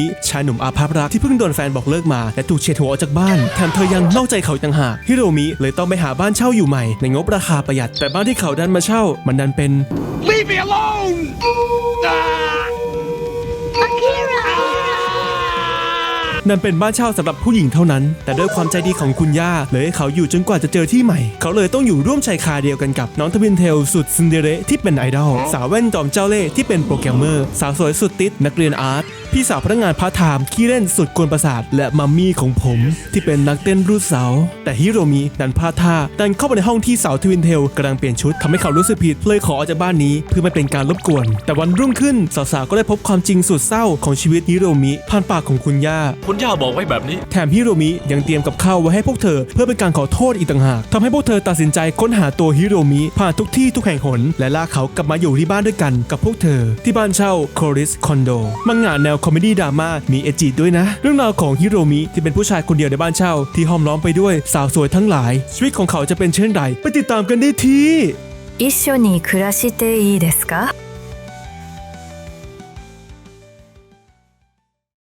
มิชายหนุ่มอาภัพรักที่เพิ่งโดนแฟนบอกเลิกมา และถูกเฉดหัวออกจากบ้าน แถมเธอยังนอกใจเขาอีกต่างหากฮิโรมิเลยต้องไปหาบ้านเช่าอยู่ใหม่ ในงบราคาประหยัด แต่บ้านที่เขาดันมาเช่า มันดันเป็น Leave me alone! Ah! นั่นเป็นบ้านเช่าสำหรับผู้หญิงเท่านั้น แต่ด้วยความใจดีของคุณย่าเลยให้เขาอยู่จนกว่าจะเจอที่ใหม่ เขาเลยต้องอยู่ร่วมชายคาเดียวกันกับน้องทวินเทลสุดซินเดอเรลที่เป็นไอดอล สาวแว่นจอมเจ้าเล่ห์ที่เป็นโปรแกรมเมอร์ สาวสวยสุดติดนักเรียนอาร์ตพี่สาวพนักงานพาร์ทไทม์ขี้เล่นสุดกวนประสาทและมัมมี่ของผม ที่เป็นนักเต้นรูดเสา แต่ฮิโรมิดันพลาดท่าดันเข้าไปในห้องที่สาวทวินเทลกำลังเปลี่ยนชุดทำให้เขารู้สึกผิดเลยขอออกจากบ้านนี้เพื่อไม่เป็นการรบกวน แต่วันรุ่งขึ้นสาวๆก็ได้พบความจริงสุดเศร้าของชีวิตฮิโรมิผ่านปากของคุณย่า คุณย่าบอกไว้แบบนี้ แถมฮิโรมิยังเตรียมกับข้าวไว้ให้พวกเธอ เพื่อเป็นการขอโทษอีกต่างหากทำให้พวกเธอตัดสินใจค้นหาตัวฮิโรมิผ่านทุกที่ทุกแห่งหนและลากเขากลับมาอยู่ที่บ้านด้วยกันกับพวกเธอ ที่บ้านเช่าโคริสคอนโดมังงะแนวคอมเมดี้ดราม่ามีเอจิด้วยนะ เรื่องราวของฮิโรมิที่เป็นผู้ชายคนเดียวในบ้านเช่า ที่ห้อมล้อมไปด้วยสาวสวยทั้งหลาย ชีวิตของเขาจะเป็นเช่นไรไปติดตามกันได้ที่ 一緒に暮らしていいですか